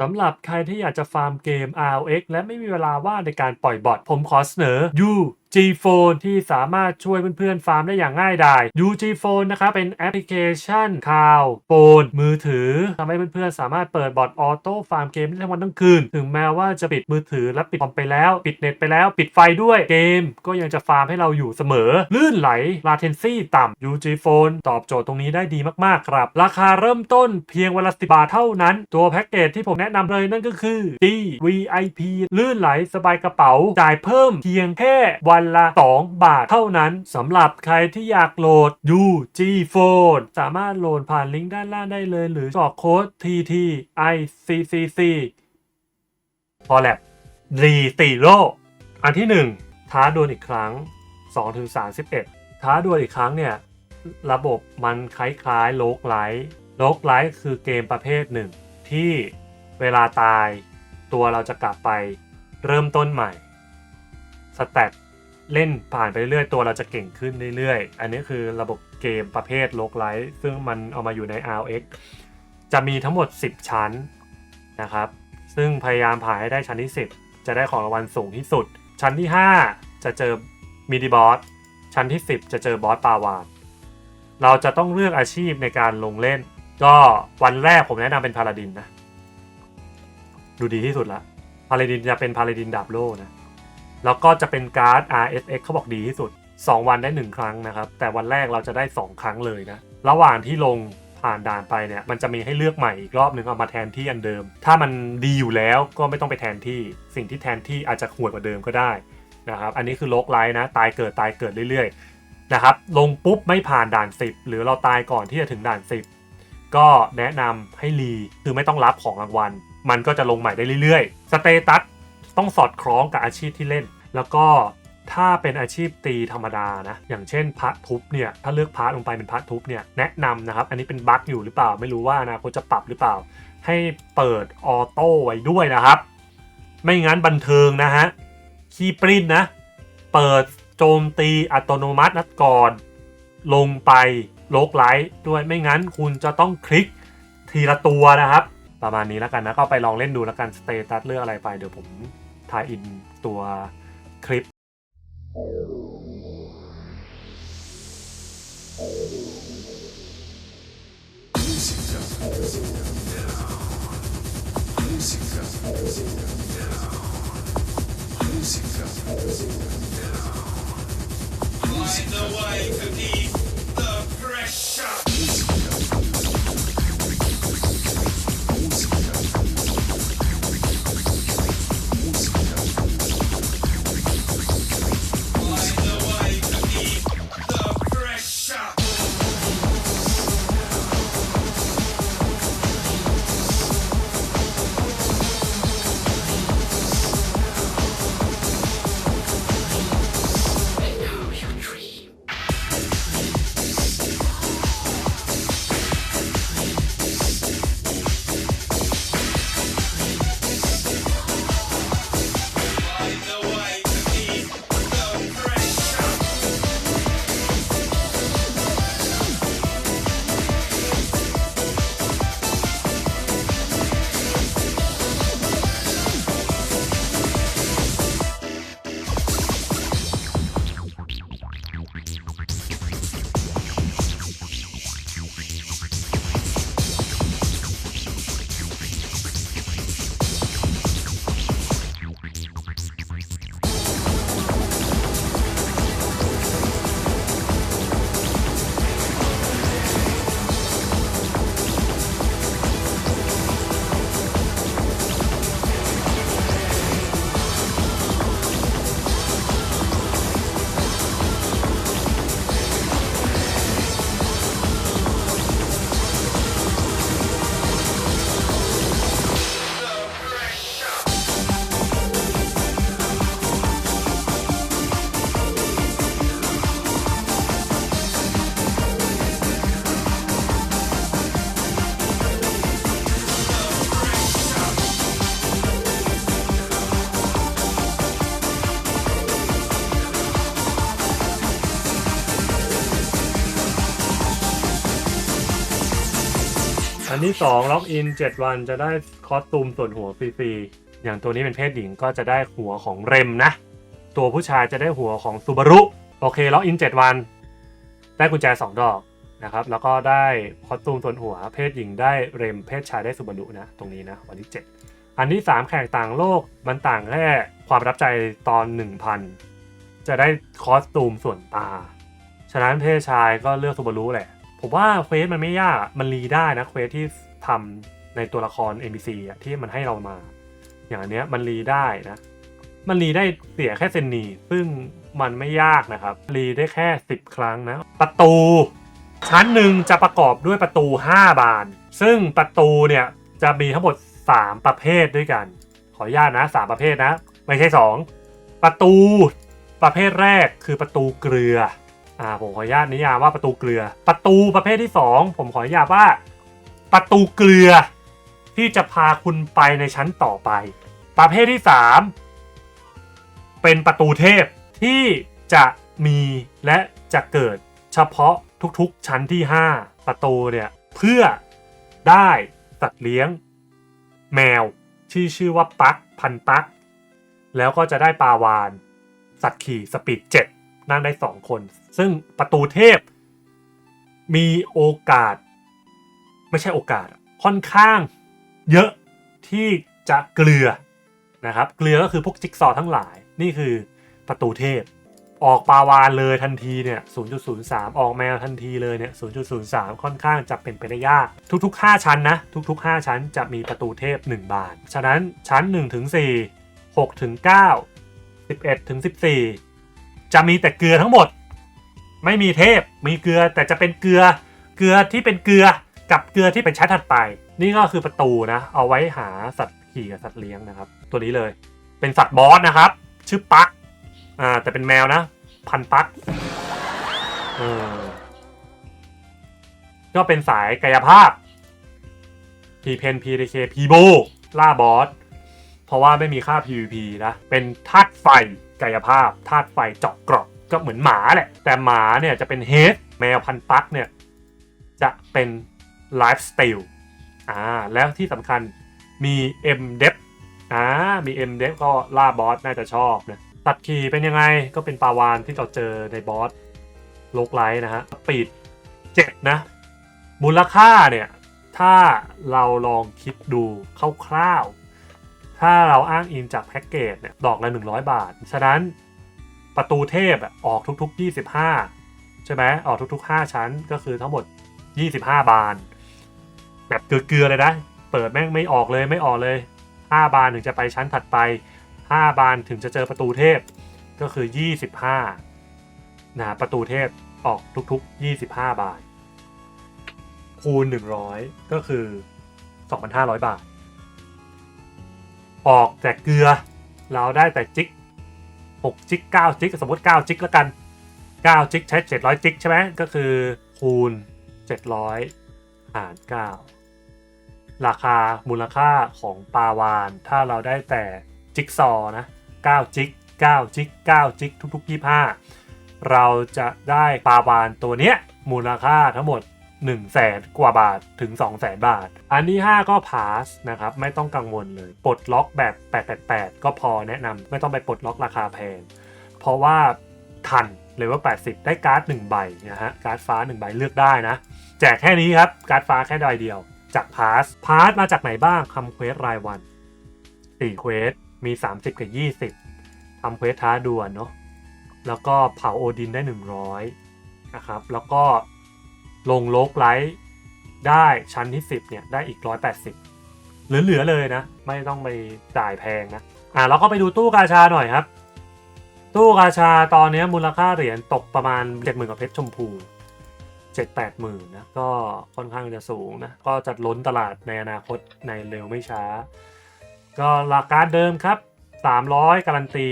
สำหรับใครที่อยากจะฟาร์มเกม RX และไม่มีเวลาว่างในการปล่อยบอทผมขอเสนอ You G-Phone ที่สามารถช่วยเพื่อนๆฟาร์มได้อย่างง่ายดาย UG Phone นะครับเป็นแอปพลิเคชันข่าวโฟนมือถือทำให้เพื่อนๆสามารถเปิดบอร์ดออโต้ฟาร์มเกมได้ทั้งวันทั้งคืน ถึงแม้ว่าจะปิดมือถือและปิดคอมไปแล้ว ปิดเน็ตไปแล้ว ปิดไฟด้วยเกม ก็ยังจะฟาร์มให้เราอยู่เสมอ ลื่นไหลลาเทนซี่ต่ำ UG Phone ตอบโจทย์ตรงนี้ได้ดีมากๆครับ ราคาเริ่มต้นเพียงวันละสิบาทเท่านั้น ตัวแพ็กเกจที่ผมแนะนำเลยนั่นก็คือ D VIP ลื่นไหลสบายกระเป๋าจ่ายเพิ่มเพียงแค่วันละ 2 บาทเท่านั้นสำหรับใครที่อยากโหลด UG Phone สามารถโหลดผ่านลิงก์ด้านล่างได้เลย หรือกรอกโค้ด TT ICCC พอแลบรีตีโรอันที่ 1 ท้าดวลอีกครั้ง2-31 ท้าดวลอีกครั้งเนี่ย ระบบมันคล้ายๆโลกไลท์โลกไลท์คือเกมประเภทหนึ่ง ที่เวลาตายตัวเราจะกลับไปเริ่มต้นใหม่ สแตท เล่นผ่านไปเรื่อยๆ ตัวเราจะเก่งขึ้นเรื่อยๆ อันนี้คือระบบเกมประเภทโลกไลท์ซึ่งมันเอามาอยู่ใน RX จะมีทั้งหมด 10 ชั้นนะครับ ซึ่งพยายามผ่านให้ได้ชั้นที่ 10 จะได้ของรางวัลสูงที่สุด ชั้นที่ 5 จะเจอมินิบอส ชั้นที่ 10 จะเจอบอสปาวาน เราจะต้องเลือกอาชีพในการลงเล่น ก็วันแรกผมแนะนำเป็นพาลาดินนะ ดูดีที่สุดละพาลาดินจะเป็นพาลาดินดาบโล่นะ แล้วก็จะเป็นการ์ด RSX เขาบอกดีที่สุด 2 วันได้ 1 ครั้งนะครับ แต่วันแรกเราจะได้ 2 ครั้งเลยนะ ระหว่างที่ลงผ่านด่านไปเนี่ย มันจะมีให้เลือกใหม่อีกรอบหนึ่งเอามาแทนที่อันเดิม ถ้ามันดีอยู่แล้วก็ไม่ต้องไปแทนที่ สิ่งที่แทนที่อาจจะห่วยกว่าเดิมก็ได้นะครับ อันนี้คือโลกไลท์นะ ตายเกิดตายเกิดเรื่อยๆนะครับ ลงปุ๊บไม่ผ่านด่าน 10 หรือเราตายก่อนที่จะถึงด่าน 10 ก็แนะนำให้รีคือไม่ต้องรับของรางวัล มันก็จะลงใหม่ได้เรื่อยๆ สเตตัส ต้องสอดคล้องกับอาชีพที่เล่น แล้วก็ถ้าเป็นอาชีพตีธรรมดานะ อย่างเช่นพระทุบเนี่ย ถ้าเลือกพระลงไปเป็นพระทุบเนี่ย แนะนำนะครับ อันนี้เป็นบั๊กอยู่หรือเปล่า ไม่รู้ว่าอนาคตจะปรับหรือเปล่า ให้เปิดออโต้ไว้ด้วยนะครับ ไม่งั้นบันเทิงนะฮะ คีย์ปริ้นนะ เปิดโจมตีอัตโนมัตินัดก่อน ลงไปโลกไลท์ด้วย ไม่งั้นคุณจะต้องคลิกทีละตัวนะครับ ประมาณนี้แล้วกันนะ ก็ไปลองเล่นดูแล้วกัน สเตตัสเลือกอะไรไป เดี๋ยวผม ทายอินตัวคลิป Find the way to นที่2ล็อกอิน7วันจะได้คอสตูมส่วนหัวฟรีๆอย่างตัวนี้เป็นเพศหญิงก็จะได้หัวของเรมนะ ตัวผู้ชายจะได้หัวของซูบารุโอเคล็อกอิน7วัน ได้กุญแจ2ดอกนะครับ แล้วก็ได้คอสตูมส่วนหัว เพศหญิงได้เรม เพศชายได้ซูบารุนะ ตรงนี้นะวันที่7อันที่3แขกต่างโลกมันต่างแค่ความรับใจตอน1,000จะได้คอสตูมส่วนตา ฉะนั้นเพศชายก็เลือกซูบารุแหละ ผมว่าเควสมันไม่ยาก มันรีได้นะเควสที่ทำในตัวละคร NPC อะที่มันให้เรามา อย่างนเนี้ยมันรีได้นะ มันรีได้เสียแค่เซนนีซึ่งมันไม่ยากนะครับ รีได้แค่ 10 ครั้งนะ ประตู ชั้นหนึ่งจะประกอบด้วยประตู 5 บาน ซึ่งประตูเนี่ยจะมีทั้งหมด 3 ประเภทด้วยกัน ขออนุญาตนะ 3 ประเภทนะ ไม่ใช่ 2 ประตูประเภทแรกคือประตูเกลือ อ่าผมขออนุญาตนิยามว่าประตูเกลือ ประตูประเภทที่ 2 ผมขออนุญาตว่า ประตูเกลือ ที่จะพาคุณไปในชั้นต่อไป ประเภทที่ 3 เป็นประตูเทพที่จะมีและจะเกิดเฉพาะทุกๆชั้นที่ 5 ประตูเนี่ยเพื่อได้สัตว์เลี้ยง แมวที่ชื่อว่าปักพันปัก แล้วก็จะได้ปลาวาน สัตว์ขี่สปีด7 นั่งได้สองคน ซึ่งประตูเทพมีโอกาส ไม่ใช่โอกาส ค่อนข้างเยอะที่จะเกลือนะครับ เกลือก็คือพวกจิ๊กซอทั้งหลายนี่คือประตูเทพ ออกปาวานเลยทันทีเนี่ย 0.03 ออกแมวทันทีเลยเนี่ย 0.03 ค่อนข้างจะเป็นไปได้ยาก ทุกๆ 5 ชั้นนะ ทุก ๆ 5 ชั้นจะมีประตูเทพ 1 บาน ฉะนั้นชั้น 1-4 6-9 11-14 จะมีแต่เกลือทั้งหมด ไม่มีเทพมีเกลือแต่จะเป็นเกลือเกลือที่เป็นเกลือกับเกลือที่เป็นชั้นถัดไป นี่ก็คือประตูนะ เอาไว้หาสัตว์ขี่กับสัตว์เลี้ยงนะครับ ตัวนี้เลยเป็นสัตว์บอสนะครับ ชื่อปักอ่าแต่เป็นแมวนะ พันปักเออก็เป็นสายกายภาพพีเพนพีดเคพีโบล่าบอสเพราะว่าไม่มีค่า PVP นะ เป็นธาตุไฟ กายภาพธาตุไฟเจาะเกราะก็เหมือนหมาแหละ แต่หมาเนี่ยจะเป็นเฮดแมวพันปักเนี่ยจะเป็นไลฟ์สไตล์อ่าแล้วที่สำคัญมี M d e p อ่ามี M d e p ก็ล่าบอสน่าจะชอบนะตัดขี่เป็นยังไงก็เป็นปลาวานที่เราเจอในบอสโลกไลท์นะฮะปีดเจ็ดนะ มูลค่าเนี่ย ถ้าเราลองคิดดูคร่าวๆ ถ้าเราอ้างอิงจากแพ็กเกจเนี่ยดอกละ 100 บาท ฉะนั้นประตูเทพอออกทุกๆ 25 ใช่ไหมออกทุก ๆ 5 ชั้นก็คือทั้งหมด 25 บาน แบบเกลือๆเลยนะ เปิดแม่งไม่ออกเลยไม่ออกเลย 5 บานถึงจะไปชั้นถัดไป 5 บานถึงจะเจอประตูเทพก็คือ 25นะประตูเทพออกทุกๆ 25 บาท คูณ 100 ก็คือ 2,500 บาท ออกแต่เกลือ เราได้แต่จิก6จิก9จิกสมมติ 9 จิกแล้วกัน 9 จิกใช้700 จิกใช่ไหมก็คือคูณ 700 หาร 9 ราคามูลค่าของปลาวาน ถ้าเราได้แต่จิกซอนะ 9 จิก 9 จิก 9 จิกทุกๆ25เราจะได้ปลาวานตัวเนี้ยมูลค่าทั้งหมด 1 0 0 0 0แสนกว่าบาทถึง 2 0 0แสนบาท อันที่5ก็พาสนะครับ ไม่ต้องกังวลเลย ปลดล็อกแบบ 888 ก็พอแนะนำไม่ต้องไปปลดล็อกราคาแพง เพราะว่าทันเลเวล80 ได้การ์ด1ใบนะฮะการ์ดฟ้า 1 ใบเลือกได้นะ แจกแค่นี้ครับการ์ดฟ้าแค่ใบเดียว จากพาสพาสมาจากไหนบ้างทำเควสรายวัน4เควสมี 30 กับ 20ทำเควสท้าด่วนเนาะแล้วก็เผาโอดินได้ 100นะครับแล้วก็ ลงโลกไลท์ได้ชั้นที่ 10เนี่ยได้อีก 180 เหลือๆเลยนะ ไม่ต้องไปจ่ายแพงนะ อะเราก็ไปดูตู้กาชาหน่อยครับ ตู้กาชาตอนนี้มูลค่าเหรียญตกประมาณ 70,000กว่าเพชรชมพูเจ็ดแปดหมื่นนะก็ค่อนข้างจะสูงนะก็จะล้นตลาดในอนาคตในเร็วไม่ช้า ก็หลักการเดิมครับ 300 การันตี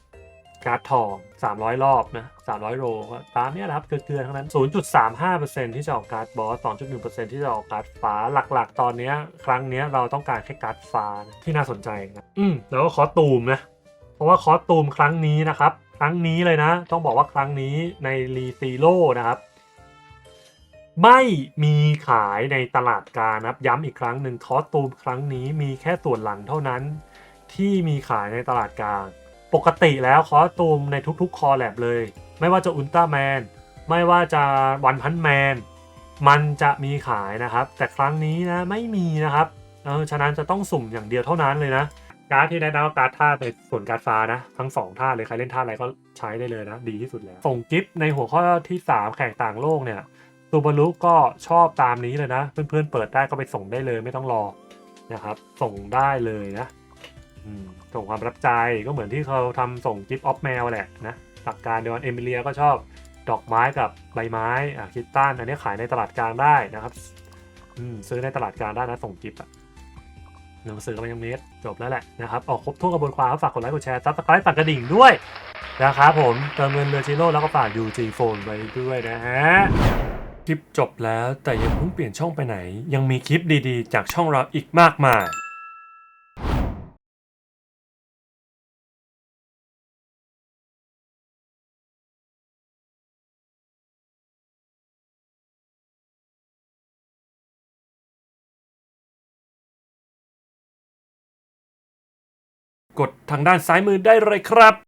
1 การ์ดทอง 300 รอบนะ300โรก็ตามนี้นะครับเกลือๆทั้งนั้น 0.35%ที่จะออกการ์ดบอส 2.1%ที่จะออกการ์ดฟ้าหลักๆ ตอนนี้ครั้งนี้เราต้องการแค่การ์ดฟ้านะที่น่าสนใจนะอืมแล้วก็คอสตูมนะ เพราะว่าคอสตูมครั้งนี้นะครับ ครั้งนี้เลยนะ ต้องบอกว่าครั้งนี้ในรีซีโร่นะครับ ไม่มีขายในตลาดกลารนะครับ ย้ำอีกครั้งหนึ่งคอสตูมครั้งนี้มีแค่ส่วนหลังเท่านั้น ที่มีขายในตลาดกลาง ปกติแล้วคอสตูมในทุกๆคอแลบเลย ไม่ว่าจะอุลตร้าแมนไม่ว่าจะวันพันแมนมันจะมีขายนะครับ แต่ครั้งนี้นะไม่มีนะครับเออฉะนั้นจะต้องสุ่มอย่างเดียวเท่านั้นเลยนะ การ์ดที่ได้นำการ์ดท่าเป็นส่วนการ์ดฟ้านะ ทั้งสองท่าเลยใครเล่นท่าอะไรก็ใช้ได้เลยนะ ดีที่สุดแล้ว ส่งกิฟต์ในหัวข้อที่ 3 แข่งต่างโลกเนี่ยซูบารุก็ชอบตามนี้เลยนะ เพื่อนๆเปิดได้ก็ไปส่งได้เลยไม่ต้องรอนะครับ ส่งได้เลยนะ ส่งความประทับใจก็เหมือนที่เขาทำส่งกิฟต์ออฟแมวแหละนะหลักการเดียวกันเอมิเลียก็ชอบดอกไม้กับใบไม้อะคิตตันอันนี้ขายในตลาดกลางได้นะครับอืมซื้อในตลาดกลางได้นะส่งกิฟต์อะหนังสือกับยังเมตรจบแล้วแหละนะครับ ออกครบถ้วนกระบวนความฝากกดไลค์กดแชร์ซับสไครต์ปักกระดิ่งด้วยนะครับผมเติมเงินเรือจิโร่แล้วก็ฝาก UG Phone ไปด้วยนะฮะ คลิปจบแล้วแต่ยังเพิ่งเปลี่ยนช่องไปไหน ยังมีคลิปดีๆ จากช่องเราอีกมากมาย กดทางด้านซ้ายมือได้เลยครับ